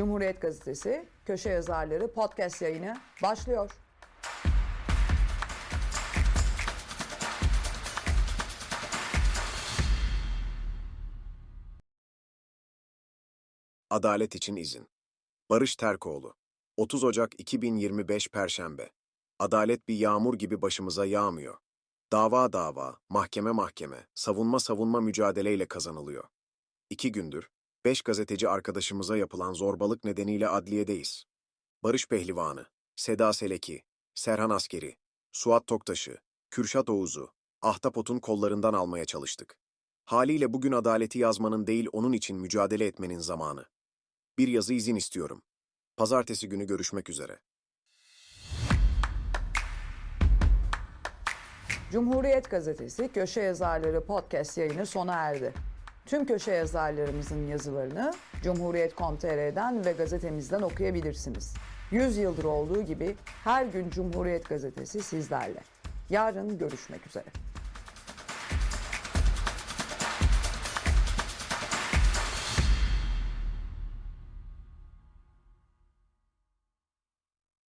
Cumhuriyet Gazetesi Köşe Yazarları podcast yayını başlıyor. Adalet için izin. Barış Terkoğlu. 30 Ocak 2025 Perşembe. Adalet bir yağmur gibi başımıza yağmıyor. Dava dava, mahkeme mahkeme, savunma savunma mücadeleyle kazanılıyor. İki gündür, beş gazeteci arkadaşımıza yapılan zorbalık nedeniyle adliyedeyiz. Barış Pehlivanı, Seda Seleki, Serhan Askeri, Suat Toktaş'ı, Kürşat Oğuz'u, Ahtapot'un kollarından almaya çalıştık. Haliyle bugün adaleti yazmanın değil onun için mücadele etmenin zamanı. Bir yazı izin istiyorum. Pazartesi günü görüşmek üzere. Cumhuriyet Gazetesi Köşe Yazarları podcast yayını sona erdi. Tüm köşe yazarlarımızın yazılarını Cumhuriyet.com.tr'den ve gazetemizden okuyabilirsiniz. 100 yıldır olduğu gibi her gün Cumhuriyet Gazetesi sizlerle. Yarın görüşmek üzere.